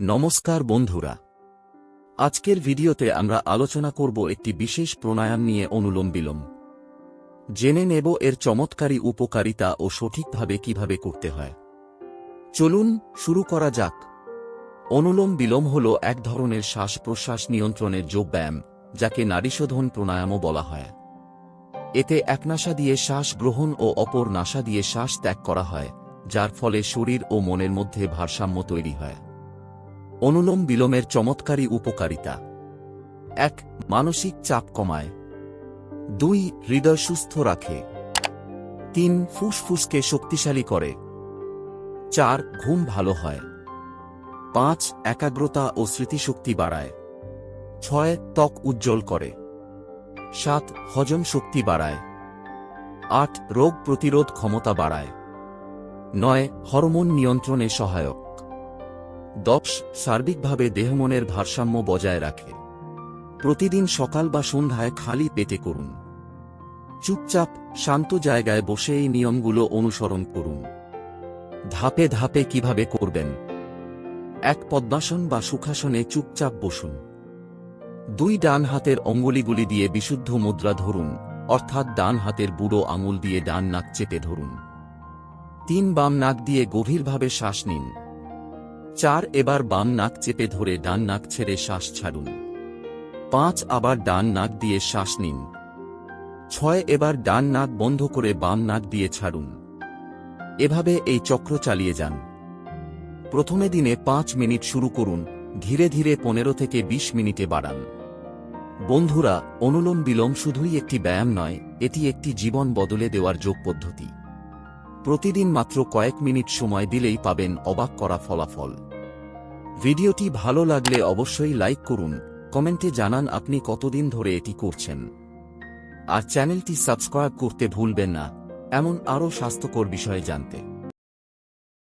নমস্কার বন্ধুরা। আজকের ভিডিওতে আমরা আলোচনা করব একটি বিশেষ প্রাণায়াম নিয়ে অনুলোম বিলোম। জেনে নেব এর চমৎকারী উপকারিতা ও সঠিকভাবে কীভাবে করতে হয়। চলুন শুরু করা যাক। অনুলোম বিলোম হল এক ধরনের শ্বাস প্রশ্বাস নিয়ন্ত্রণের যোগব্যায়াম, যাকে নারীশোধন প্রাণায়ামও বলা হয়। এতে এক নাসা দিয়ে শ্বাস গ্রহণ ও অপর নাসা দিয়ে শ্বাস ত্যাগ করা হয়, যার ফলে শরীর ও মনের মধ্যে ভারসাম্য তৈরি হয়। অনুলোম বিলোমের চমৎকারী উপকারিতা। এক, মানসিক চাপ কমায়। দুই, হৃদয় সুস্থ রাখে। তিন, ফুসফুসকে শক্তিশালী করে। চার, ঘুম ভালো হয়। পাঁচ, একাগ্রতা ও স্মৃতিশক্তি বাড়ায়। ছয়, ত্বক উজ্জ্বল করে। সাত, হজম শক্তি বাড়ায়। আট, রোগ প্রতিরোধ ক্ষমতা বাড়ায়। নয়, হরমোন নিয়ন্ত্রণে সহায়ক। দশ, সার্বিকভাবে দেহমনের ভারসাম্য বজায় রাখে। প্রতিদিন সকাল বা সন্ধ্যায় খালি পেতে করুন। চুপচাপ, শান্ত জায়গায় বসে এই নিয়মগুলো অনুসরণ করুন। ধাপে ধাপে কীভাবে করবেন? এক পদ্মাসন বা সুখাসনে চুপচাপ বসুন। দুই ডান হাতের অঙ্গুলিগুলি দিয়ে বিশুদ্ধ মুদ্রা ধরুন, অর্থাৎ ডান হাতের বুড়ো আঙুল দিয়ে ডান নাক চেপে ধরুন। তিন বাম নাক দিয়ে গভীরভাবে শ্বাস নিন। চার এবার বাম নাক চেপে ধরে ডান নাক ছেড়ে শ্বাস ছাড়ুন। পাঁচ আবার ডান নাক দিয়ে শ্বাস নিন। ছয় এবার ডান নাক বন্ধ করে বাম নাক দিয়ে ছাড়ুন। এভাবে এই চক্র চালিয়ে যান। প্রথমে দিনে পাঁচ মিনিট শুরু করুন, ধীরে ধীরে পনেরো থেকে ২০ মিনিটে বাড়ান। বন্ধুরা, অনুলোম বিলোম শুধুই একটি ব্যায়াম নয়, এটি একটি জীবন বদলে দেওয়ার যোগ পদ্ধতি। প্রতিদিন মাত্র কয়েক মিনিট সময় দিলেই পাবেন অবাক করা ফলাফল। ভিডিওটি ভালো লাগলে অবশ্যই লাইক করুন, কমেন্টে জানান আপনি কতদিন ধরে এটি করছেন। আর চ্যানেলটি সাবস্ক্রাইব করতে ভুলবেন না, এমন আরও স্বাস্থ্যকর বিষয়ে জানতে।